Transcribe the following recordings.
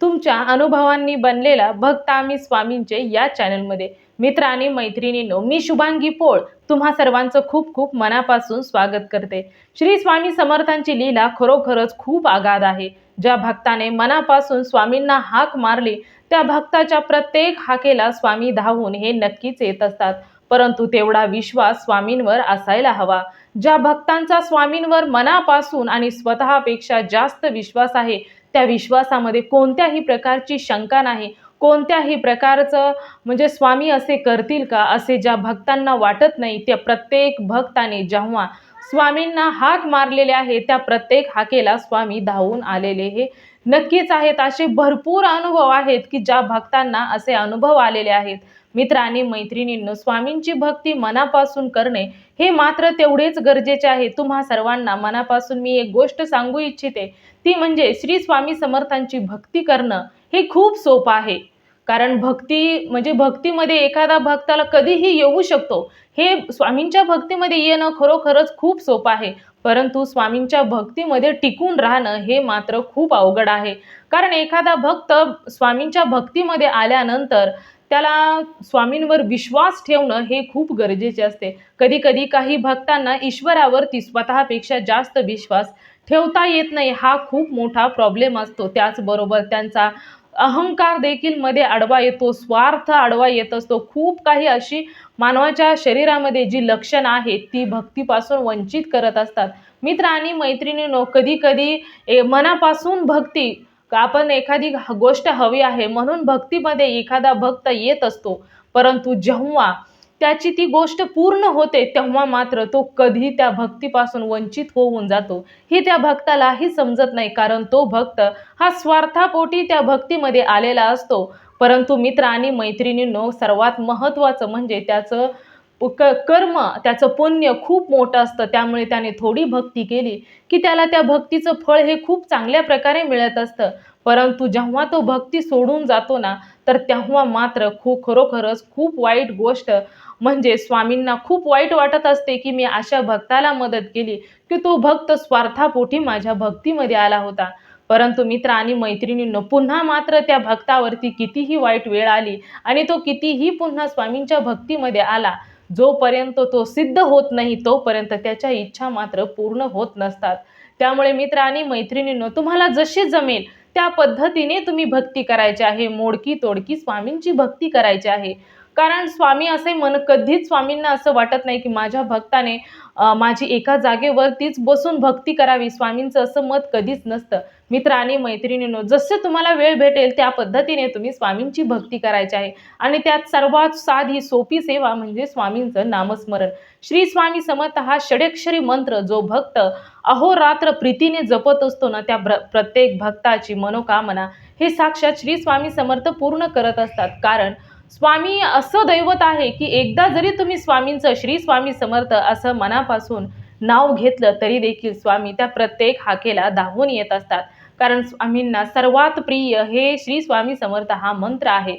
तुमच्या अनुभवांनी बनलेला भक्त आम्ही स्वामींचे या चॅनलमध्ये. मित्र आणि मैत्रिणींनो मी शुभांगी पोळ तुम्हा सर्वांचं खूप खूप मनापासून स्वागत करते. श्री स्वामी समर्थांची लीला खरोखरच खूप आगाध आहे. ज्या भक्ताने मनापासून स्वामींना हाक मारली त्या भक्ताच्या प्रत्येक हाकेला स्वामी धावून हे नक्कीच येत असतात. परंतु तेवढा विश्वास स्वामींवर असायला हवा. ज्या भक्तांचा स्वामींवर मनापासून आणि स्वतःपेक्षा जास्त विश्वास आहे त्या विश्वासामध्ये कोणत्याही प्रकारची शंका नाही. कोणत्याही प्रकारचं म्हणजे स्वामी असे करतील का असे ज्या भक्तांना वाटत नाही त्या प्रत्येक भक्ताने जेव्हा स्वामींना हाक मारलेले आहे त्या प्रत्येक हाकेला स्वामी धावून आलेले हे नक्कीच आहेत. असे भरपूर अनुभव आहेत की ज्या भक्तांना असे अनुभव आलेले आहेत. मित्र आणि मैत्रिणींनो स्वामींची भक्ती मनापासून करणे हे मात्र तेवढेच गरजेचे आहे. तुम्हा सर्वांना मनापासून मी एक गोष्ट सांगू इच्छिते. ती म्हणजे श्री स्वामी समर्थांची भक्ती करणं हे खूप सोपं आहे. कारण भक्ती म्हणजे भक्तीमध्ये एखादा भक्ताला कधीही येऊ शकतो. हे स्वामींच्या भक्तीमध्ये येणं खरोखरच खूप सोपं आहे. परंतु स्वामींच्या भक्तीमध्ये टिकून राहणं हे मात्र खूप अवघड आहे. कारण एखादा भक्त स्वामींच्या भक्तीमध्ये आल्यानंतर त्याला स्वामींवर विश्वास ठेवणं हे खूप गरजेचे असते. कधी कधी काही भक्तांना ईश्वरावरती स्वतःपेक्षा जास्त विश्वास ठेवता येत नाही. हा खूप मोठा प्रॉब्लेम असतो. त्याचबरोबर त्यांचा अहंकार देखील मध्ये आडवा येतो. स्वार्थ आडवा येत असतो. खूप काही अशी मानवाच्या शरीरामध्ये जी लक्षणं आहेत ती भक्तीपासून वंचित करत असतात. मित्र आणि मैत्रिणींनो कधी कधी ए मनापासून भक्ती आपण एखादी गोष्ट हवी आहे म्हणून भक्तीमध्ये एखादा भक्त येत असतो. परंतु जेव्हा त्याची ती गोष्ट पूर्ण होते तेव्हा मात्र तो कधी त्या भक्तीपासून वंचित होऊन जातो. हे त्या भक्तालाही समजत नाही कारण तो भक्त हा स्वार्थापोटी त्या भक्तीमध्ये आलेला असतो. परंतु मित्र आणि मैत्रिणींनो सर्वात महत्त्वाचं म्हणजे त्याचं क कर्म त्याचं पुण्य खूप मोठं असतं. त्यामुळे त्याने थोडी भक्ती केली की त्याला त्या भक्तीचं फळ हे खूप चांगल्या प्रकारे मिळत असतं. परंतु जेव्हा तो भक्ती सोडून जातो ना तर तेव्हा मात्र खूप खरोखरच खूप वाईट गोष्ट म्हणजे स्वामींना खूप वाईट वाटत असते की मी अशा भक्ताला मदत केली की तो भक्त स्वार्थापोटी माझ्या भक्तीमध्ये आला होता. परंतु मित्र आणि मैत्रिणींनो पुन्हा मात्र त्या भक्तावरती कितीही वाईट वेळ आली आणि तो कितीही पुन्हा स्वामींच्या भक्तीमध्ये आला जोपर्यंत तो सिद्ध होत नाही तोपर्यंत त्याच्या इच्छा मात्र पूर्ण होत नसतात. त्यामुळे मित्र आणि मैत्रिणींनो तुम्हाला जशी जमेल त्या पद्धतीने तुम्ही भक्ती करायची आहे. मोडकी तोडकी स्वामींची भक्ती करायची आहे. कारण स्वामी असे मन कधीच स्वामींना असं वाटत नाही की माझ्या भक्ताने माझी एका जागेवरतीच बसून भक्ती करावी. स्वामींचं असं मत कधीच नसतं. मित्र आणि मैत्रिणींनो जसं तुम्हाला वेळ भेटेल त्या पद्धतीने तुम्ही स्वामींची भक्ती करायची आहे. आणि त्यात सर्वात साधी सोपी सेवा म्हणजे स्वामींचं नामस्मरण. श्री स्वामी समर्थ हा षडेक्षरी मंत्र जो भक्त अहोरात्र प्रीतीने जपत असतो ना त्या प्रत्येक भक्ताची मनोकामना हे साक्षात श्री स्वामी समर्थ पूर्ण करत असतात. कारण स्वामी असं दैवत आहे की एकदा जरी तुम्ही स्वामींचं श्री स्वामी समर्थ असं मनापासून नाव घेतलं तरी देखील स्वामी त्या प्रत्येक हाकेला धावून येत असतात. कारण स्वामींना सर्वात प्रिय हे श्री स्वामी समर्थ हा मंत्र आहे.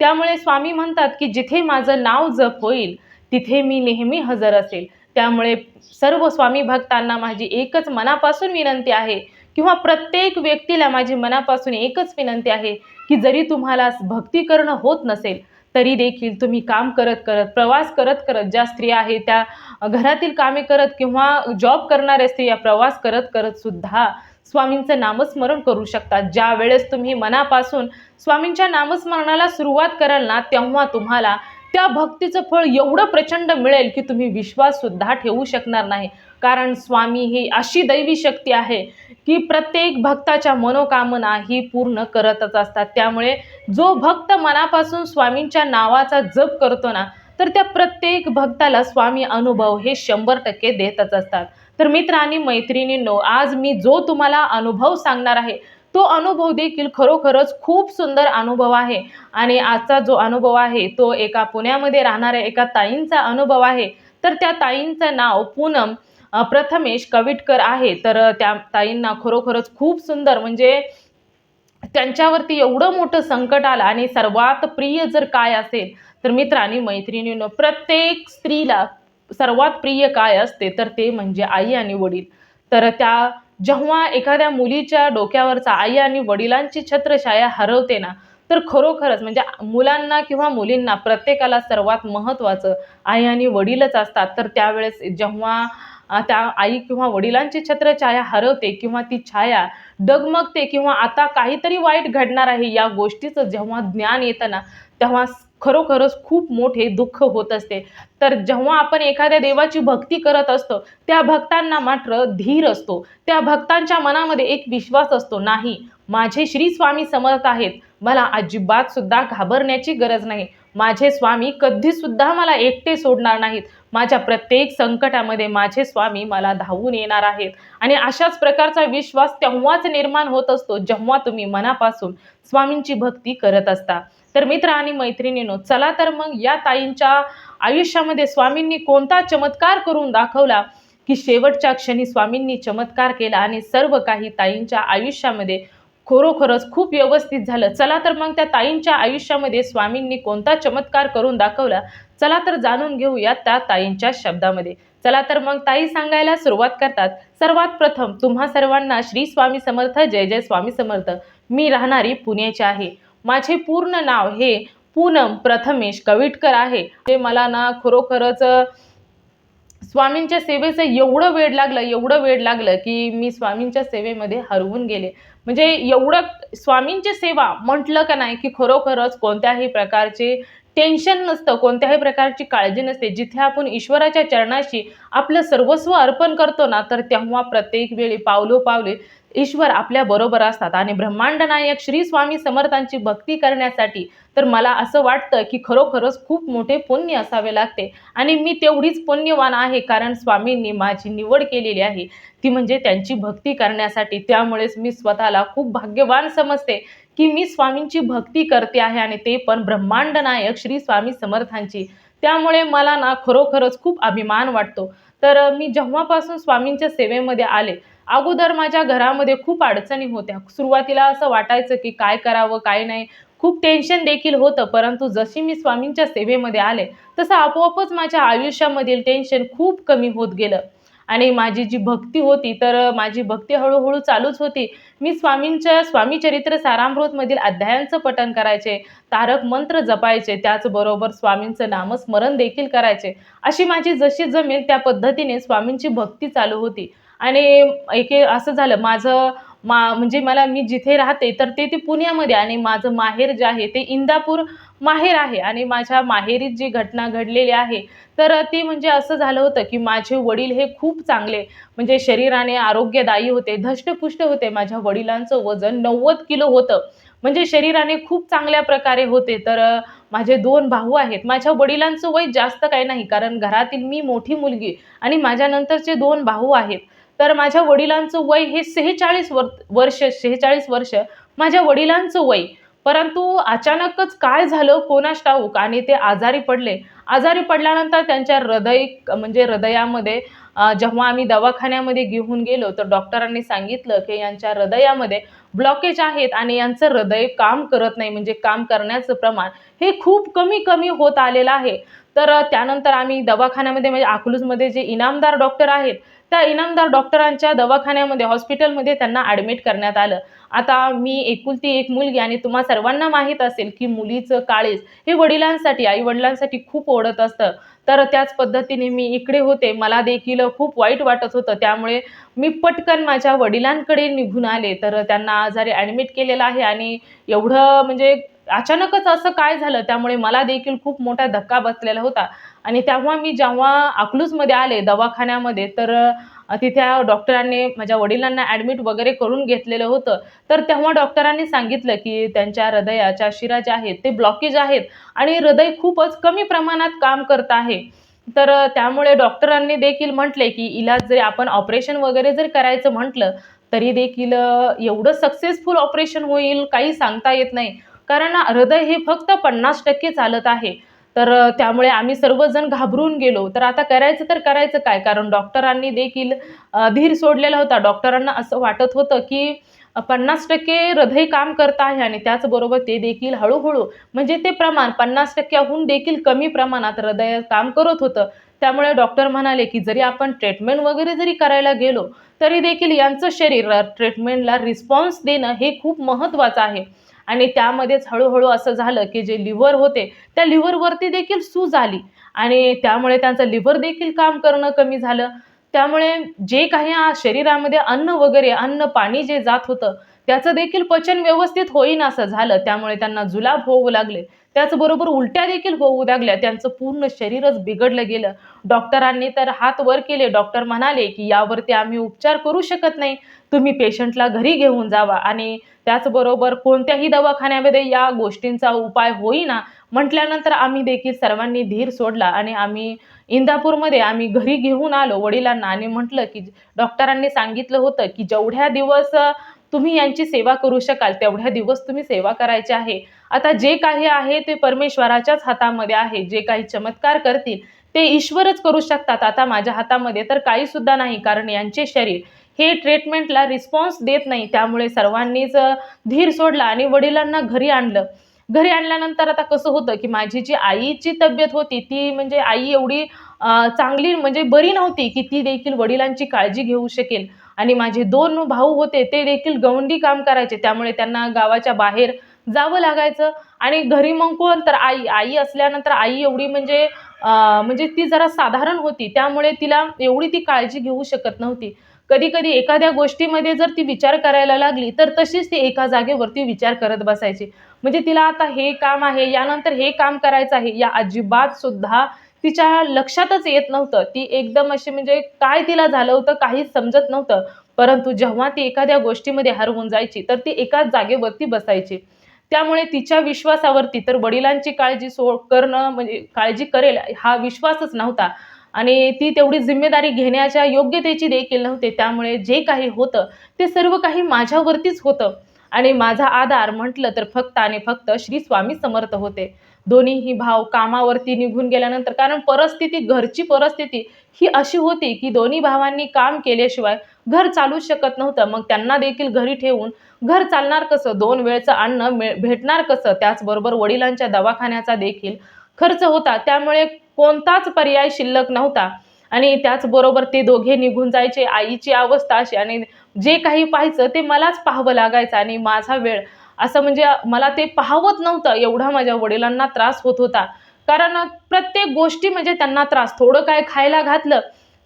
त्यामुळे स्वामी म्हणतात की जिथे माझं नाव जप होईल तिथे मी नेहमी हजर असेल. त्यामुळे सर्व स्वामी भक्तांना माझी एकच मनापासून विनंती आहे किंवा प्रत्येक व्यक्तीला माझी मनापासून एकच विनंती आहे की जरी तुम्हाला भक्ती करणं होत नसेल तरी देखील तुम्ही काम करत करत प्रवास करत करत ज्या स्त्रिया आहेत त्या घरातील कामे करत किंवा जॉब करणाऱ्या स्त्रिया प्रवास करत करत सुद्धा स्वामींचं नामस्मरण करू शकतात. ज्या वेळेस तुम्ही मनापासून स्वामींच्या नामस्मरणाला सुरुवात कराल ना तेव्हा तुम्हाला त्या भक्तीचं फळ एवढं प्रचंड मिळेल की तुम्ही विश्वाससुद्धा ठेवू शकणार नाही. कारण स्वामी ही अशी दैवी शक्ती आहे की प्रत्येक भक्ताच्या मनोकामना ही पूर्ण करतच असतात. त्यामुळे जो भक्त मनापासून स्वामींच्या नावाचा जप करतो ना तर त्या प्रत्येक भक्ताला स्वामी अनुभव हे शंभर टक्के देतच असतात. तर मित्र आणि मैत्रिणींनो आज मी जो तुम्हाला अनुभव सांगणार आहे तो अनुभव देखील खरोखरच खूप सुंदर अनुभव आहे. आणि आजचा जो अनुभव आहे तो एका पुण्यामध्ये राहणाऱ्या एका ताईंचा अनुभव आहे. तर त्या ताईंचं नाव पूनम. प्रथमेश कविटकर आहे तर त्या ताईंना खरोखरच खूप सुंदर म्हणजे त्यांच्यावरती एवढं मोठं संकट आलं आणि सर्वात प्रिय जर काय असेल तर मित्रांनी मैत्रिणीनं प्रत्येक स्त्रीला सर्वात प्रिय काय असते तर ते म्हणजे आई आणि वडील. तर त्या जेव्हा एखाद्या मुलीच्या डोक्यावरचा आई आणि वडिलांची छत्रछाया हरवते ना तर खरोखरच म्हणजे मुलांना किंवा मुलींना प्रत्येकाला सर्वात महत्त्वाचं आई आणि वडीलच असतात. तर त्यावेळेस जेव्हा त्या आई किंवा वडिलांची छत्रछाया हरवते किंवा ती छाया डगमगते किंवा आता काहीतरी वाईट घडणार आहे या गोष्टीचं जेव्हा ज्ञान येतं ना तेव्हा खरोखरच खूप मोठे दुःख होत असते. तर जेव्हा आपण एखाद्या देवाची भक्ती करत असतो त्या भक्तांना मात्र धीर असतो. त्या भक्तांच्या मनामध्ये एक विश्वास असतो नाही माझे श्री स्वामी समर्थ आहेत. मला अजिबात सुद्धा घाबरण्याची गरज नाही. माझे स्वामी कधीसुद्धा मला एकटे सोडणार नाहीत. माझ्या प्रत्येक संकटामध्ये माझे स्वामी मला धावून येणार आहेत. आणि अशाच प्रकारचा विश्वास तेव्हाच निर्माण होत असतो जेव्हा तुम्ही मनापासून स्वामींची भक्ती करत असता. तर मित्र आणि मैत्रिणीनो चला तर मग या ताईंच्या आयुष्यामध्ये स्वामींनी कोणता चमत्कार करून दाखवला? की शेवटच्या क्षणी स्वामींनी चमत्कार केला आणि सर्व काही ताईंच्या आयुष्यामध्ये खरोखरच खूप व्यवस्थित झालं. चला तर मग त्या ताईंच्या आयुष्यामध्ये स्वामींनी कोणता चमत्कार करून दाखवला? चला तर जाणून घेऊया त्या ताईंच्या शब्दामध्ये. चला तर मग ताई सांगायला सुरुवात करतात. सर्वात प्रथम तुम्हा सर्वांना श्री स्वामी समर्थ जय जय स्वामी समर्थ. मी राहणारी पुण्याची आहे. माझे पूर्ण नाव हे पूनम प्रथमेश कविटकर आहे. ते मला ना खरोखरच स्वामींच्या सेवेचं एवढं वेळ लागलं एवढं वेळ लागलं की मी स्वामींच्या सेवेमध्ये हरवून गेले. म्हणजे एवढं स्वामींची सेवा म्हटलं का नाही की खरोखरच कोणत्याही प्रकारचे टेन्शन नसतं कोणत्याही प्रकारची काळजी नसते. जिथे आपण ईश्वराच्या चरणाशी आपलं सर्वस्व अर्पण करतो ना तर तेव्हा प्रत्येक वेळी पावलोपावले ईश्वर आपल्या बरोबर असतात. आणि ब्रह्मांड नायक श्री स्वामी समर्थांची भक्ती करण्यासाठी तर मला असं वाटतं की खरोखरच खूप मोठे पुण्य असावे लागते. आणि मी तेवढीच पुण्यवान आहे कारण स्वामींनी माझी निवड केलेली आहे. ती म्हणजे त्यांची भक्ती करण्यासाठी. त्यामुळेच मी स्वतःला खूप भाग्यवान समजते की मी स्वामींची भक्ती करते आहे आणि ते पण ब्रह्मांड नायक श्री स्वामी समर्थांची. त्यामुळे मला ना खरोखरच खूप अभिमान वाटतो. तर मी जेव्हापासून स्वामींच्या सेवेमध्ये आले अगोदर माझ्या घरामध्ये खूप अडचणी होत्या. सुरुवातीला असं वाटायचं की काय करावं काय नाही. खूप टेन्शन देखील होतं परंतु जशी मी स्वामींच्या सेवेमध्ये आले तसं आपोआपच माझ्या आयुष्यामधील टेन्शन खूप कमी होत गेलं. आणि माझी जी भक्ती होती तर माझी भक्ती हळूहळू चालूच होती. मी स्वामींच्या स्वामी चरित्र सारामृतमधील अध्यायांचं पठण करायचे तारक मंत्र जपायचे त्याचबरोबर स्वामींचं नामस्मरण देखील करायचे. अशी माझी जशी जमेल त्या पद्धतीने स्वामींची भक्ती चालू होती. आणि एके असं झालं माझं मा म्हणजे मला मी जिथे राहते तर ते ते पुण्यामध्ये आणि माझं माहेर जे आहे ते इंदापूर माहेर आहे. आणि माझ्या माहेरीत जी घटना घडलेली आहे तर ती म्हणजे असं झालं होतं की माझे वडील हे खूप चांगले म्हणजे शरीराने आरोग्यदायी होते धष्टपुष्ट होते. माझ्या वडिलांचं वजन नव्वद किलो होतं. म्हणजे शरीराने खूप चांगल्या प्रकारे होते. तर माझे दोन भाऊ आहेत. माझ्या वडिलांचं वय जास्त काही नाही कारण घरातील मी मोठी मुलगी आणि माझ्यानंतरचे दोन भाऊ आहेत. तर माझ्या वडिलांचं वय हे सेहेचाळीस वर वर्ष सेहेचाळीस वर्ष माझ्या वडिलांचं वय. परंतु अचानकच काय झालं कोणास ठाऊक आणि ते आजारी पडले. आजारी पडल्यानंतर त्यांच्या हृदय म्हणजे हृदयामध्ये जेव्हा आम्ही दवाखान्यामध्ये घेऊन गेलो तर डॉक्टरांनी सांगितलं की यांच्या हृदयामध्ये ब्लॉकेज आहेत आणि यांचं हृदय काम करत नाही म्हणजे काम करण्याचं प्रमाण हे खूप कमी कमी होत आलेलं आहे. तर त्यानंतर आम्ही दवाखान्यामध्ये म्हणजे अकलूजमध्ये जे इनामदार डॉक्टर आहेत त्या इनामदार डॉक्टरांच्या दवाखान्यामध्ये हॉस्पिटलमध्ये त्यांना ॲडमिट करण्यात आलं. आता मी एकुलती एक मुलगी आणि तुम्हा सर्वांना माहीत असेल की मुलीचं काळीज हे वडिलांसाठी आई वडिलांसाठी खूप ओढत असतं. तर त्याच पद्धतीने मी इकडे होते. मला देखील खूप वाईट वाटत होतं. त्यामुळे मी पटकन माझ्या वडिलांकडे निघून आले. तर त्यांना आजारी ॲडमिट केलेलं आहे आणि एवढं म्हणजे अचानकच असं काय झालं? त्यामुळे मला देखील खूप मोठा धक्का बसलेला होता. आणि तेव्हा मी जेव्हा अकलूजमध्ये आले दवाखान्यामध्ये तर तिथे डॉक्टरांनी माझ्या वडिलांना ॲडमिट वगैरे करून घेतलेलं होतं. तर तेव्हा डॉक्टरांनी सांगितलं की त्यांच्या हृदयाच्या शिरा ज्या आहेत ते ब्लॉकेज आहेत आणि हृदय खूपच कमी प्रमाणात काम करत आहे. तर त्यामुळे डॉक्टरांनी देखील म्हटले की इलाज जरी आपण ऑपरेशन वगैरे जर करायचं म्हटलं तरी देखील एवढं सक्सेसफुल ऑपरेशन होईल काही सांगता येत नाही. कारण हृदय हे फक्त पन्नास टक्के चालत आहे. तर त्यामुळे आम्ही सर्वजण घाबरून गेलो. तर आता करायचं तर करायचं काय? कारण डॉक्टरांनी देखील धीर सोडलेला होता. डॉक्टरांना असं वाटत होतं की पन्नास टक्के हृदय काम करत आहे आणि त्याचबरोबर ते देखील हळूहळू म्हणजे ते प्रमाण पन्नास टक्क्याहून देखील कमी प्रमाणात हृदय काम करत होतं. त्यामुळे डॉक्टर म्हणाले की जरी आपण ट्रीटमेंट वगैरे जरी करायला गेलो तरी देखील यांचं शरीर ट्रीटमेंटला रिस्पॉन्स देणं हे खूप महत्त्वाचं आहे. आणि त्यामध्येच हळूहळू असं झालं की जे लिव्हर होते त्या लिव्हरवरती देखील सूज आली. आणि त्यामुळे त्यांचं लिव्हर देखील काम करणं कमी झालं. त्यामुळे जे काही शरीरामध्ये अन्न वगैरे अन्न पाणी जे जात होतं त्याचं देखील पचन व्यवस्थित होईन असं झालं. त्यामुळे त्यांना जुलाब होऊ लागले. त्याचबरोबर उलट्या देखील होऊ लागल्या. त्यांचं पूर्ण शरीरच बिघडलं गेलं. डॉक्टरांनी तर हात वर केले. डॉक्टर म्हणाले की यावरती आम्ही उपचार करू शकत नाही. तुम्ही पेशंटला घरी घेऊन जावा. आणि त्याचबरोबर कोणत्याही दवाखान्यामध्ये या गोष्टींचा उपाय होईना म्हटल्यानंतर आम्ही देखील सर्वांनी धीर सोडला आणि आम्ही इंदापूरमध्ये आम्ही घरी घेऊन आलो. वडिलांना आणि म्हटलं की डॉक्टरांनी सांगितलं होतं की जेवढ्या दिवस तुम्ही यांची सेवा करू शकाल तेवढ्या दिवस तुम्ही सेवा करायची आहे. आता जे काही आहे ते परमेश्वराच्याच हातामध्ये आहे. जे काही चमत्कार करतील ते ईश्वरच करू शकतात. आता माझ्या हातामध्ये तर काही सुद्धा नाही कारण यांचे शरीर हे ट्रीटमेंटला रिस्पॉन्स देत नाही. त्यामुळे सर्वांनीच धीर सोडला आणि वडिलांना घरी आणलं. घरी आणल्यानंतर आता कसं होतं की माझी जी आईची तब्येत होती ती म्हणजे आई एवढी चांगली म्हणजे बरी नव्हती की ती देखील वडिलांची काळजी घेऊ शकेल. आणि माझे दोन भाऊ होते ते देखील गवंडी काम करायचे. त्यामुळे त्यांना गावाच्या बाहेर जावं लागायचं. आणि घरी मग कोण? तर आई. आई असल्यानंतर आई एवढी म्हणजे म्हणजे ती जरा साधारण होती. त्यामुळे तिला एवढी ती काळजी घेऊ शकत नव्हती. कधी कधी एखाद्या गोष्टीमध्ये जर ती विचार करायला लागली तर तशीच ती एका जागेवरती विचार करत बसायची. म्हणजे तिला आता हे काम आहे यानंतर हे काम करायचं आहे या अजिबात सुद्धा तिच्या लक्षातच येत नव्हतं. ती एकदम अशी म्हणजे काय तिला झालं होतं काहीच समजत नव्हतं. परंतु जेव्हा ती एखाद्या गोष्टीमध्ये हरवून जायची तर ती एकाच जागेवरती बसायची. त्यामुळे तिच्या विश्वासावरती तर वडिलांची काळजी सो करणं म्हणजे काळजी करेल हा विश्वासच नव्हता. आणि ती तेवढी जिम्मेदारी घेण्याच्या योग्यतेची देखील नव्हते. त्यामुळे जे काही होतं ते सर्व काही माझ्यावरतीच होतं. आणि माझा आधार म्हटलं तर फक्त आणि फक्त श्री स्वामी समर्थ होते. दोन्हीही भाव कामावरती निघून गेल्यानंतर कारण परिस्थिती घरची परिस्थिती ही अशी होती की दोन्ही भावांनी काम केल्याशिवाय घर चालूच शकत नव्हतं. मग त्यांना देखील घरी ठेवून घर चालणार कसं? दोन वेळचं अन्न मिळ भेटणार कसं? त्याचबरोबर वडिलांच्या दवाखान्याचा देखील खर्च होता. त्यामुळे कोणताच पर्याय शिल्लक नव्हता. आणि त्याचबरोबर ते दोघे निघून जायचे. आईची अवस्था अशी आणि जे काही पाहायचं ते मलाच पाहावं लागायचं आणि माझा वेळ. असं म्हणजे मला ते पाहावत नव्हतं. एवढा माझ्या वडिलांना त्रास होत होता. कारण प्रत्येक गोष्टी म्हणजे त्यांना त्रास. थोडं काय खायला घातलं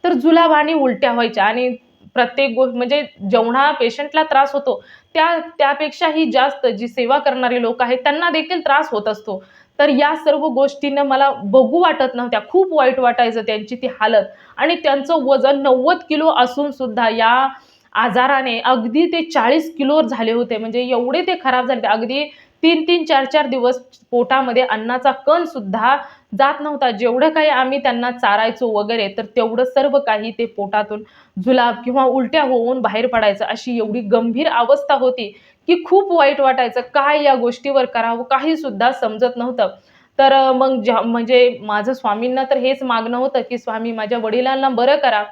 तर जुलाब आणि उलट्या व्हायच्या आणि प्रत्येक गोष्ट म्हणजे जेवढा पेशंटला त्रास होतो त्या त्यापेक्षाही जास्त जी सेवा करणारे लोक आहेत त्यांना देखील त्रास होत असतो. तर या सर्व गोष्टींना मला बघू वाटत नव्हत्या. खूप वाईट वाटायचं त्यांची ती हालत. आणि त्यांचं वजन नव्वद किलो असून सुद्धा या आजाराने अगदी ते चाळीस किलोवर झाले होते. म्हणजे एवढे ते खराब झाले होते. अगदी तीन तीन चार चार दिवस पोटामध्ये अन्नाचा कण सुद्धा जात नव्हता. जेवढं काही आम्ही त्यांना चारायचो वगैरे तर तेवढं सर्व काही ते पोटातून जुलाब किंवा उलट्या होऊन बाहेर पडायचं अशी एवढी गंभीर अवस्था होती. की खूप वाईट वाटायचं. काय या गोष्टीवर करावं? काही सुद्धा समजत नव्हतं. तर मग ज्या म्हणजे माझं स्वामींना तर हेच मागणं होतं की स्वामी माझ्या वडिलांना बरं करा.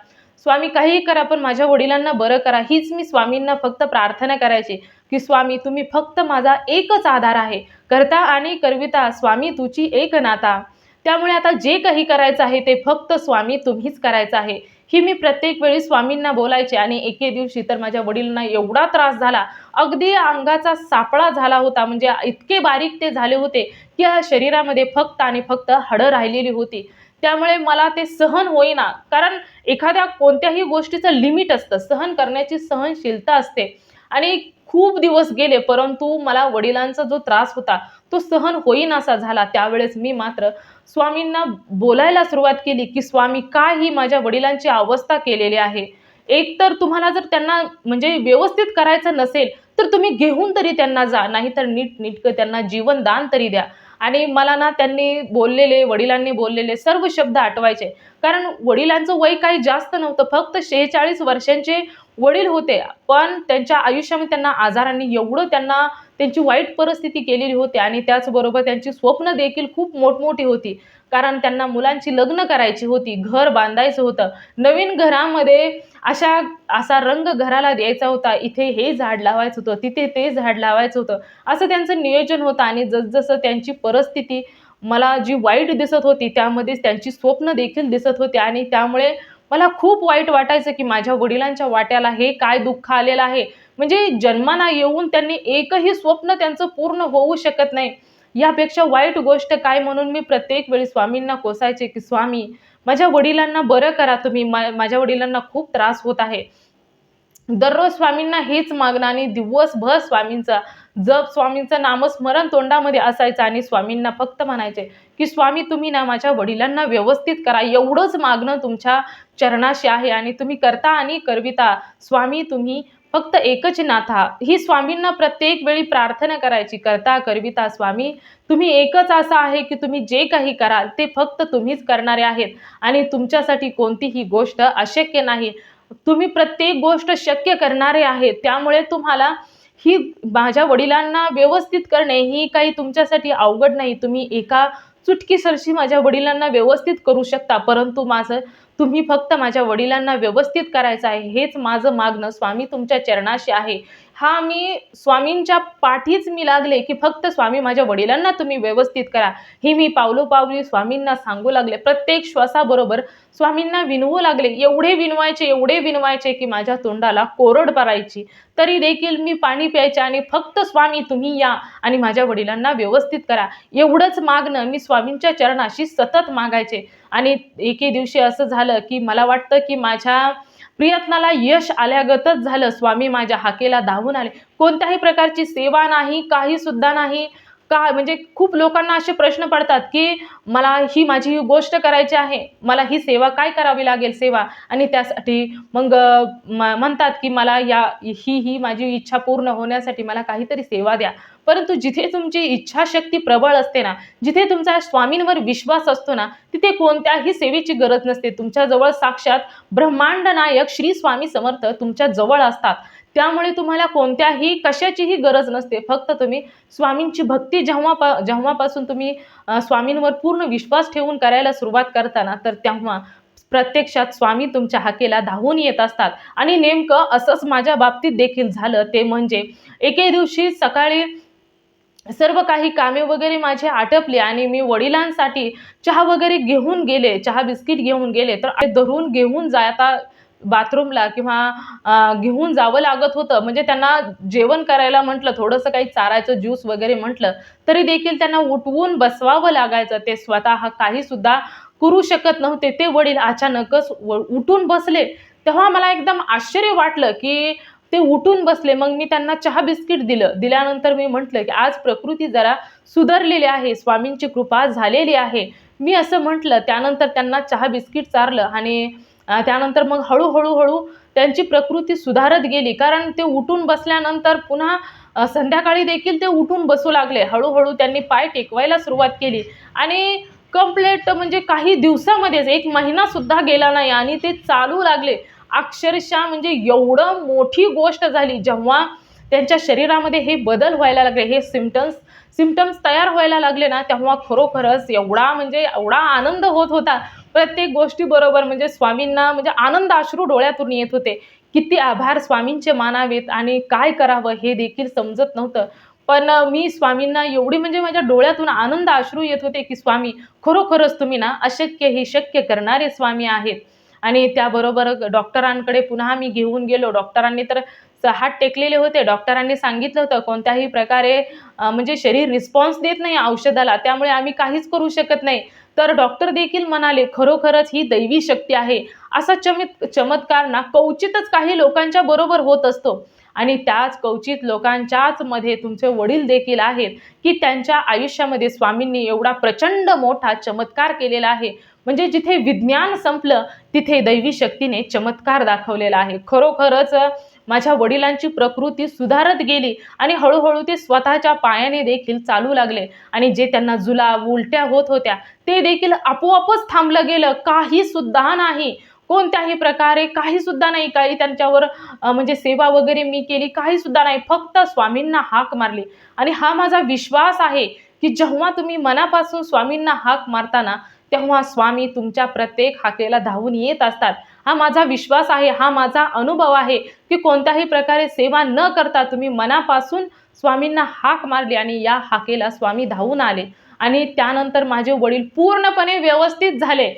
स्वामी काहीही करा पण माझ्या वडिलांना बरं करा. हीच मी स्वामींना फक्त प्रार्थना करायची की स्वामी तुम्ही फक्त माझा एकच आधार आहे. करता आणि करविता. स्वामी तुझी एक नाता. त्यामुळे आता जे काही करायचं आहे ते फक्त स्वामी तुम्हीच करायचं आहे. ही मी प्रत्येक वेळी स्वामींना बोलायचे आणि एके दिवशी तर माझ्या वडिलांना एवढा त्रास झाला. अगदी अंगाचा सापळा झाला होता. म्हणजे इतके बारीक ते झाले होते की या शरीरामध्ये फक्त आणि फक्त हाडं राहिलेली होती. त्यामुळे मला ते सहन होईना. कारण एखाद्या कोणत्याही गोष्टीचं लिमिट असतं. सहन करण्याची सहनशीलता असते. आणि खूप दिवस गेले परंतु मला वडिलांचा जो त्रास होता तो सहन होईनासा झाला. त्यावेळेस मी मात्र स्वामींना बोलायला सुरुवात केली की स्वामी का ही माझ्या वडिलांची अवस्था केलेली आहे? एक तर तुम्हाला जर त्यांना म्हणजे व्यवस्थित करायचं नसेल तर तुम्ही घेऊन तरी त्यांना जा नाहीतर नीट नीटकं त्यांना जीवनदान तरी द्या. आणि मला ना त्यांनी बोललेले वडिलांनी बोललेले सर्व शब्द आठवायचे. कारण वडिलांचं वय काही जास्त नव्हतं फक्त शेहेचाळीस वर्षांचे वडील होते पण त्यांच्या आयुष्यामध्ये त्यांना आजारांनी एवढं त्यांना त्यांची वाईट परिस्थिती केलेली होती आणि त्याचबरोबर त्यांची स्वप्न देखील खूप मोठमोठी होती. कारण त्यांना मुलांची लग्न करायची होती घर बांधायचं होतं. नवीन घरामध्ये अशा असा रंग घराला द्यायचा होता इथे हे झाड लावायचं होतं तिथे ते झाड लावायचं होतं. असं त्यांचं नियोजन होतं आणि जसजसं त्यांची परिस्थिती मला जी वाईट दिसत होती त्यामध्येच त्यांची स्वप्न देखील दिसत होती आणि त्यामुळे मला खूप वाईट वाटायचं की माझ्या वडिलांच्या वाट्याला हे काय दुःख आलेलं आहे. म्हणजे जन्माला येऊन त्यांनी एकही स्वप्न त्यांचं पूर्ण होऊ शकत नाही. यापेक्षा वाईट गोष्ट काय म्हणून मी प्रत्येक वेळी स्वामींना कोसायचे की स्वामी माझ्या वडिलांना बरं करा तुम्ही. मा माझ्या वडिलांना खूप त्रास होत आहे. दररोज स्वामींना हेच मागणं आणि दिवसभर स्वामींचा जप स्वामींचं नामस्मरण तोंडामध्ये असायचं आणि स्वामींना फक्त म्हणायचे की स्वामी तुम्ही ना माझ्या वडिलांना व्यवस्थित करा. एवढंच मागणं तुमच्या चरणाशी आहे आणि तुम्ही करता आणि करविता. स्वामी तुम्ही फक्त एकच नाथा. ही स्वामींना प्रत्येक वेळी प्रार्थना करायची. करता करविता स्वामी तुम्ही एकच असं आहे की तुम्ही जे काही कराल ते फक्त तुम्हीच करणारे आहेत आणि तुमच्यासाठी कोणतीही गोष्ट अशक्य नाही. तुम्ही प्रत्येक गोष्ट शक्य करणारे आहेत. त्यामुळे तुम्हाला ही माझ्या वडिलांना व्यवस्थित करणे ही काही तुमच्यासाठी अवघड नाही. तुम्ही एका चुटकीसरशी माझ्या वडिलांना व्यवस्थित करू शकता परंतु माझं तुम्ही फक्त माझ्या वडिलांना व्यवस्थित करायचं आहे हेच माझं मागणं स्वामी तुमच्या चरणाशी आहे. हा मी स्वामींच्या पाठीच मी लागले की फक्त स्वामी माझ्या वडिलांना तुम्ही व्यवस्थित करा. हे मी पावलोपावली स्वामींना सांगू लागले. प्रत्येक श्वासाबरोबर स्वामींना विनवू लागले. एवढे विनवायचे एवढे विनवायचे की माझ्या तोंडाला कोरड परायची तरी देखील मी पाणी प्यायचे आणि फक्त स्वामी तुम्ही या आणि माझ्या वडिलांना व्यवस्थित करा. एवढंच मागणं मी स्वामींच्या चरणाशी सतत मागायचे. आणि एके दिवशी असं झालं की मला वाटतं की माझ्या प्रयत्नाला यश आल्यागतच झालं. स्वामी माझ्या हाकेला धावून आले. कोणत्याही प्रकारची सेवा नाही काही सुद्धा नाही. का म्हणजे खूप लोकांना असे प्रश्न पडतात की मला ही माझी ही गोष्ट करायची आहे. मला ही सेवा काय करावी लागेल सेवा? आणि त्यासाठी मग म म्हणतात की मला या ही ही माझी इच्छा पूर्ण होण्यासाठी मला काहीतरी सेवा द्या. परंतु जिथे तुमची इच्छाशक्ती प्रबळ असते ना जिथे तुमचा स्वामींवर विश्वास असतो ना तिथे कोणत्याही सेवेची गरज नसते. तुमच्याजवळ साक्षात ब्रह्मांड नायक श्री स्वामी समर्थ तुमच्या जवळ असतात. त्यामुळे तुम्हाला कोणत्याही कशाचीही गरज नसते. फक्त तुम्ही स्वामींची भक्ती जेव्हा पा जेव्हापासून तुम्ही स्वामींवर पूर्ण विश्वास ठेवून करायला सुरुवात करताना तर तेव्हा प्रत्यक्षात स्वामी तुमच्या हाकेला धावून येत असतात. आणि नेमकं असंच माझ्या बाबतीत देखील झालं. ते म्हणजे एके दिवशी सकाळी सर्व काही कामे वगैरे माझे आटपले आणि मी वडिलांसाठी चहा वगैरे घेऊन गेले चहा बिस्किट घेऊन गेले. तर धरून घेऊन जाता बाथरूमला किंवा घेऊन जावं लागत होतं. म्हणजे त्यांना जेवण करायला म्हटलं थोडंसं काही चारायचं ज्यूस वगैरे म्हटलं तरी देखील त्यांना उठवून बसवावं लागायचं. ते स्वतः काहीसुद्धा करू शकत नव्हते. ते वडील अचानकच उठून बसले. तेव्हा मला एकदम आश्चर्य वाटलं की ते उठून बसले. मग मी त्यांना चहा बिस्किट दिलं. दिल्यानंतर मी म्हटलं की आज प्रकृती जरा सुधारलेली आहे. स्वामींची कृपा झालेली आहे. मी असं म्हटलं. त्यानंतर त्यांना चहा बिस्किट चारलं आणि त्यानंतर मग हळूहळू हळू त्यांची प्रकृती सुधारत गेली. कारण ते उठून बसल्यानंतर पुन्हा संध्याकाळी देखील ते उठून बसू लागले. हळूहळू त्यांनी पाय टेकवायला सुरुवात केली. आणि कम्प्लेट म्हणजे काही दिवसामध्येच एक महिनासुद्धा गेला नाही आणि ते चालू लागले. अक्षरशः म्हणजे एवढं मोठी गोष्ट झाली जेव्हा त्यांच्या शरीरामध्ये हे बदल व्हायला लागले हे सिमटम्स सिमटम्स तयार व्हायला लागले ना तेव्हा खरोखरच एवढा म्हणजे एवढा आनंद होत होता. प्रत्येक गोष्टीबरोबर म्हणजे स्वामींना म्हणजे आनंद अश्रू डोळ्यातून येत होते. किती आभार स्वामींचे मानावेत आणि काय करावं हे देखील समजत नव्हतं. पण मी स्वामींना एवढी म्हणजे माझ्या डोळ्यातून आनंद अश्रू येत होते की स्वामी खरोखरच तुम्ही ना अशक्य हे शक्य करणारे स्वामी आहेत. आणि त्याबरोबर डॉक्टरांकडे पुन्हा मी घेऊन गेलो. डॉक्टरांनी तर हात टेकलेले होते. डॉक्टरांनी सांगितलं होतं कोणत्याही प्रकारे म्हणजे शरीर रिस्पॉन्स देत नाही औषधाला त्यामुळे आम्ही काहीच करू शकत नाही. तर डॉक्टर देखील म्हणाले खरोखरच ही दैवी शक्ती आहे. असा चमित चमत्कार ना क्वचितच काही लोकांच्या बरोबर होत असतो. आणि त्याच कवचित लोकांच्याच मध्ये तुमचे वडील देखील आहेत की त्यांच्या आयुष्यामध्ये स्वामींनी एवढा प्रचंड मोठा चमत्कार केलेला आहे. म्हणजे जिथे विज्ञान संपलं तिथे दैवी शक्तीने चमत्कार दाखवलेला आहे. खरोखरच माझ्या वडिलांची प्रकृती सुधारत गेली आणि हळूहळू ते स्वतःच्या पायाने देखील चालू लागले. आणि जे त्यांना जुलाब उलट्या होत होत्या ते देखील आपोआपच थांबलं गेलं. काही सुद्धा नाही. कोणत्याही प्रकारे काही सुद्धा नाही. काही त्यांच्यावर म्हणजे सेवा वगैरे मी केली काही सुद्धा नाही. फक्त स्वामींना हाक मारली. आणि हा माझा विश्वास आहे की जेव्हा तुम्ही मनापासून स्वामींना हाक मारताना तेव्हा स्वामी तुमच्या प्रत्येक हाकेला धावून येत असतात. हा माझा विश्वास आहे. हा माझा अनुभव आहे की कोणत्याही प्रकारे सेवा न करता तुम्ही मनापासून स्वामींना हाक मारली आणि या हाकेला स्वामी धावून आले. आणि त्यानंतर माझे वडील पूर्णपणे व्यवस्थित झाले.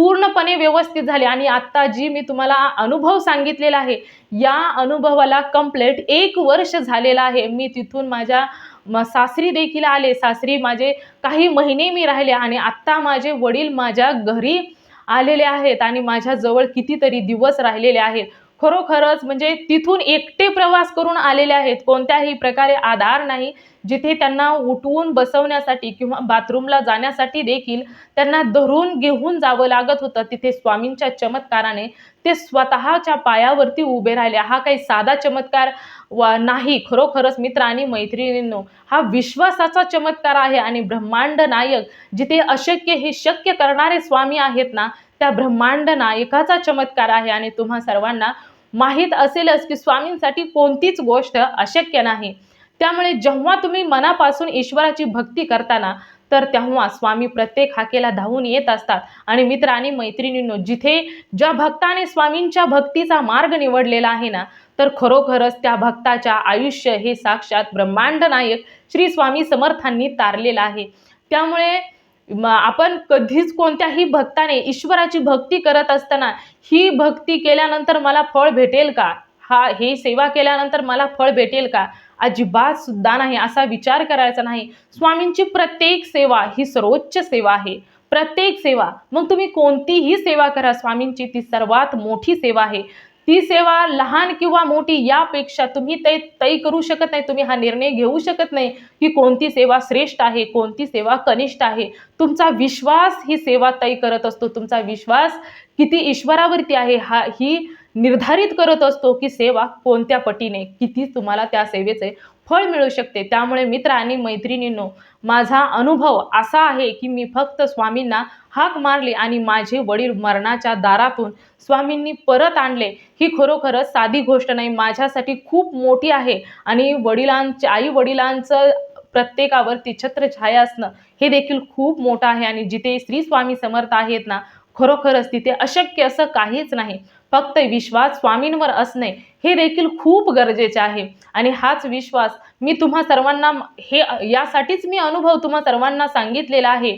पूर्णपणे व्यवस्थित झाले. आणि आत्ता जी मी तुम्हाला अनुभव सांगितलेला आहे या अनुभवाला कंप्लीट एक वर्ष झालेलं आहे. मी तिथून माझ्या म सासरी देखील आले. सासरी माझे काही महिने मी राहिले आणि आत्ता माझे वडील माझ्या घरी आलेले आहेत आणि माझ्याजवळ कितीतरी दिवस राहिलेले आहेत. खरोखरच म्हणजे तिथून एकटे प्रवास करून आलेले आहेत. कोणत्याही प्रकारे आधार नाही. जिथे त्यांना उठवून बसवण्यासाठी किंवा बाथरूमला जाण्यासाठी देखील त्यांना धरून घेऊन जावं लागत होतं. तिथे स्वामींच्या चमत्काराने ते स्वतःच्या पायावरती उभे राहिले. हा काही साधा चमत्कार वा नाही. खरोखरच मित्र आणि मैत्रिणींनो हा विश्वासाचा चमत्कार आहे. आणि ब्रह्मांड नायक जिथे अशक्य हे शक्य करणारे स्वामी आहेत ना त्या ब्रह्मांड नायकाचा चमत्कार आहे आणि तुम्हा सर्वांना माहीत असेलच की स्वामींसाठी कोणतीच गोष्ट अशक्य नाही. त्यामुळे जेव्हा तुम्ही मनापासून ईश्वराची भक्ती करताना तर तेव्हा स्वामी प्रत्येक हाकेला धावून येत असतात. आणि मित्र आणि मैत्रिणींनो जिथे ज्या भक्ताने स्वामींच्या भक्तीचा मार्ग निवडलेला आहे ना तर खरोखरच त्या भक्ताच्या आयुष्य हे साक्षात ब्रह्मांड नायक श्री स्वामी समर्थांनी तारलेलं आहे. त्यामुळे आपण कधीच कोणत्याही भक्ताने ईश्वराची भक्ती करत असताना ही भक्ती केल्यानंतर मला फळ भेटेल का? हा हे सेवा केल्यानंतर मला फळ भेटेल का? अजिबात सुद्धा नाही असा विचार करायचा नाही. स्वामींची प्रत्येक सेवा ही सर्वोच्च सेवा आहे. प्रत्येक सेवा मग तुम्ही कोणतीही सेवा करा स्वामींची ती सर्वात मोठी सेवा आहे. ती सेवा लहान किंवा मोठी यापेक्षा तुम्ही ते तय करू शकत नाही. तुम्ही हा निर्णय घेऊ शकत नाही की कोणती सेवा श्रेष्ठ आहे कोणती सेवा कनिष्ठ आहे. तुमचा विश्वास ही सेवा तय करत असतो. तुमचा विश्वास किती ईश्वरावरती आहे हा ही निर्धारित करत असतो की सेवा कोणत्या पटीने किती तुम्हाला त्या सेवेचे फळ मिळू शकते. त्यामुळे मित्र आणि मैत्रिणींनो माझा अनुभव असा आहे की मी फक्त स्वामींना हाक मारली आणि माझे वडील मरणाच्या दारातून स्वामींनी परत आणले. ही खरोखरच साधी गोष्ट नाही. माझ्यासाठी खूप मोठी आहे आणि वडिलांच्या आई वडिलांचं प्रत्येकावरती छत्रछाया असणं हे देखील खूप मोठं आहे. आणि जिथे श्री स्वामी समर्थ आहेत ना खरोखरच तिथे अशक्य असं काहीच नाही. फक्त विश्वास स्वामींवर असणे हे देखील खूप गरजेचे आहे. आणि हाच विश्वास मी तुम्हा सर्वांना हे यासाठीच मी अनुभव तुम्हा सर्वांना सांगितलेला आहे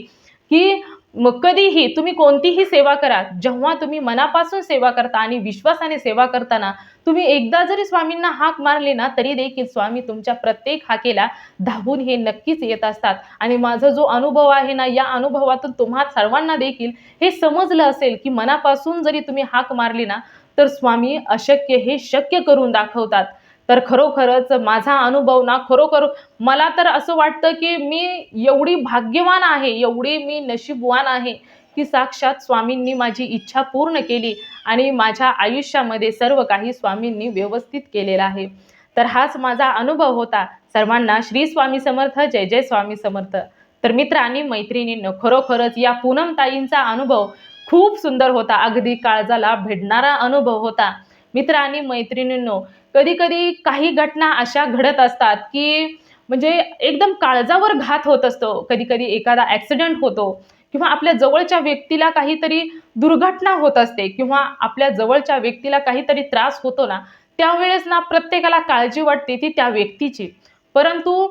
की मग कधीही तुम्ही कोणतीही सेवा करा जेव्हा तुम्ही मनापासून सेवा करता आणि विश्वासाने सेवा करताना तुम्ही एकदा जरी स्वामींना हाक मारली ना तरी देखील स्वामी तुमच्या प्रत्येक हाकेला धावून हे नक्कीच येत असतात. आणि माझा जो अनुभव आहे ना या अनुभवातून तुम्हा सर्वांना देखील हे समजलं असेल की मनापासून जरी तुम्ही हाक मारली ना तर स्वामी अशक्य हे शक्य करून दाखवतात. तर खरोखरच माझा अनुभव ना खरोखर मला तर असं वाटतं की मी एवढी भाग्यवान आहे एवढी मी नशीबवान आहे की साक्षात स्वामींनी माझी इच्छा पूर्ण केली आणि माझ्या आयुष्यामध्ये सर्व काही स्वामींनी व्यवस्थित केलेलं आहे. तर हाच माझा अनुभव होता. सर्वांना श्री स्वामी समर्थ जय जय स्वामी समर्थ. तर मित्र आणि खरोखरच या पूनमताईंचा अनुभव खूप सुंदर होता. अगदी काळजाला भेटणारा अनुभव होता. मित्र आणि मैत्रिणींनो कधी कधी काही घटना अशा घडत असतात की म्हणजे एकदम काळजावर घात होत असतो. कधी कधी एखादा ॲक्सिडेंट होतो किंवा आपल्या जवळच्या व्यक्तीला काहीतरी दुर्घटना होत असते किंवा आपल्या जवळच्या व्यक्तीला काहीतरी त्रास होतो ना त्यावेळेस ना प्रत्येकाला काळजी वाटते ती त्या व्यक्तीची. परंतु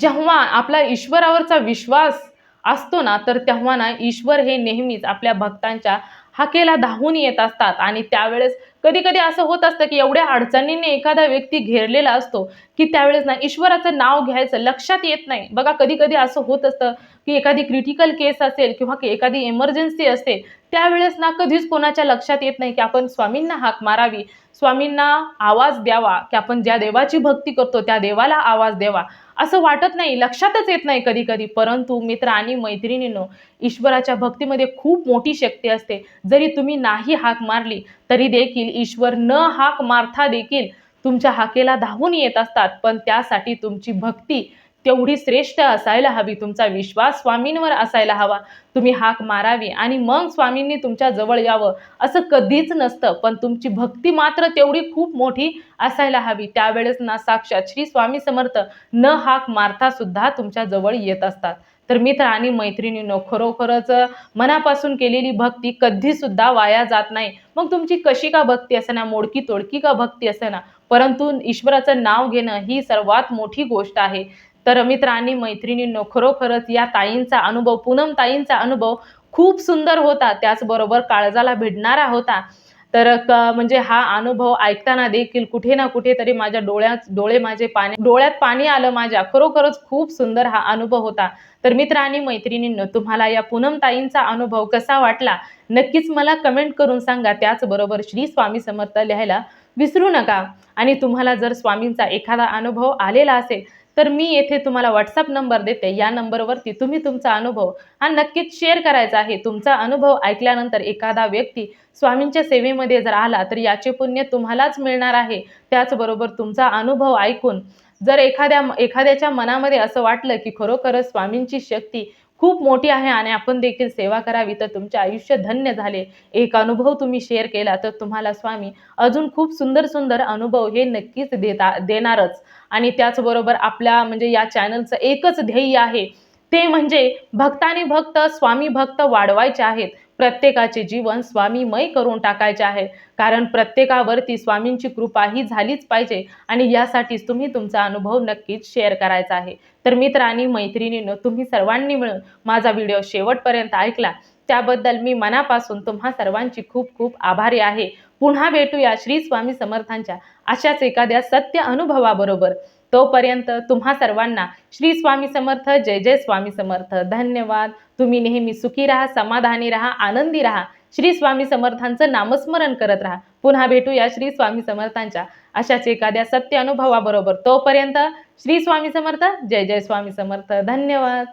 जेव्हा आपला ईश्वरावरचा विश्वास असतो ना तर तेव्हा ना ईश्वर हे नेहमीच आपल्या भक्तांच्या हाकेला धावून येत असतात. आणि त्यावेळेस कधी कधी असं होत असतं की एवढ्या अडचणींनी एखादा व्यक्ती घेरलेला असतो की त्यावेळेस ना ईश्वराचं नाव घ्यायचं लक्षात येत नाही. बघा कधी कधी असं होत असतं की एखादी क्रिटिकल केस असेल किंवा की एखादी इमर्जन्सी असते त्यावेळेस ना कधीच कोणाच्या लक्षात येत नाही की आपण स्वामींना हाक मारावी. स्वामींना आवाज द्यावा की आपण ज्या देवाची भक्ती करतो त्या देवाला आवाज द्यावा. असं वाटत नाही लक्षातच येत नाही कधी कधी परंतु मित्र आणि मैत्रिणीनो ईश्वराच्या भक्तीमध्ये खूप मोठी शक्ती असते. जरी तुम्ही नाही हाक मारली तरी देखील ईश्वर न हाक मारता देखील तुमच्या हाकेला धावून येत असतात. पण त्यासाठी तुमची भक्ती तेवढी श्रेष्ठ असायला हवी. तुमचा विश्वास स्वामींवर असायला हवा. तुम्ही हाक मारावी आणि मग स्वामींनी तुमच्या जवळ यावं असं कधीच नसतं. पण तुमची भक्ती मात्र तेवढी खूप मोठी असायला हवी. त्यावेळेस ना साक्षात श्री स्वामी समर्थ न हाक मारता सुद्धा तुमच्या जवळ येत असतात. तर मित्र आणि मैत्रिणींनो खरोखरच मनापासून केलेली भक्ती कधी सुद्धा वाया जात नाही. मग तुमची कशी का भक्ती असे ना मोडकी तोडकी का भक्ती असेना? परंतु ईश्वराचं नाव घेणं ही सर्वात मोठी गोष्ट आहे. तर मित्रांनी मैत्रिणींनो खरोखरच या ताईंचा अनुभव पूनम ताईंचा अनुभव खूप सुंदर होता. त्याचबरोबर काळजाला भिडणारा होता. तर क म्हणजे हा अनुभव ऐकताना देखील कुठे ना कुठे तरी माझ्या डोळ्यात डोळे माझे पाणी डोळ्यात पाणी आलं माझ्या. खरोखरच खूप सुंदर हा अनुभव होता. तर मित्र आणि मैत्रिणींनो तुम्हाला या पूनम ताईंचा अनुभव कसा वाटला? नक्कीच मला कमेंट करून सांगा. त्याचबरोबर श्री स्वामी समर्थ लिहायला विसरू नका. आणि तुम्हाला जर स्वामींचा एखादा अनुभव आलेला असेल तर मी येथे तुम्हाला व्हॉट्सअप नंबर देते. या नंबरवरती तुम्ही तुमचा अनुभव हा नक्कीच शेअर करायचा आहे. तुमचा अनुभव ऐकल्यानंतर एखादा व्यक्ती स्वामींच्या सेवेमध्ये जर आला तर याचे पुण्य तुम्हालाच मिळणार आहे. त्याचबरोबर तुमचा अनुभव ऐकून जर एखाद्या एखाद्याच्या मनामध्ये असं वाटलं की खरोखरच स्वामींची शक्ती खूप मोठी आहे आणि आपण देखील सेवा करावी. तर तुमचे आयुष्य धन्य झाले. एक अनुभव तुम्ही शेअर केला तर तुम्हाला स्वामी अजून खूप सुंदर सुंदर अनुभव हे नक्कीच देता देणारच. आणि त्याचबरोबर आपल्या म्हणजे या चॅनलचं एकच ध्येय आहे. ते म्हणजे भक्ताने भक्त स्वामी भक्त वाढवायचे आहेत. प्रत्येकाचे जीवन स्वामीमय करून टाकायचे आहे. कारण प्रत्येकावरती स्वामींची कृपा ही झालीच पाहिजे आणि यासाठीच तुम्ही तुमचा अनुभव नक्कीच शेअर करायचा आहे. तर मित्र आणि मैत्रिणींनो तुम्ही सर्वांनी मिळून माझा व्हिडिओ शेवटपर्यंत ऐकला. त्याबद्दल मी मनापासून तुम्हा सर्वांची खूप खूप आभारी आहे. पुन्हा भेटूया श्री स्वामी समर्थांच्या अशाच एखाद्या सत्य अनुभवाबरोबर. तोपर्यंत तुम्हा सर्वांना श्री स्वामी समर्थ जय जय स्वामी समर्थ. धन्यवाद. तुम्ही नेहमी सुखी राहा समाधानी राहा आनंदी राहा. श्री स्वामी समर्थांचं नामस्मरण करत राहा. पुन्हा भेटूया श्री स्वामी समर्थांच्या अशाच एखाद्या सत्य अनुभवाबरोबर. तोपर्यंत श्री स्वामी समर्थ जय जय स्वामी समर्थ. धन्यवाद.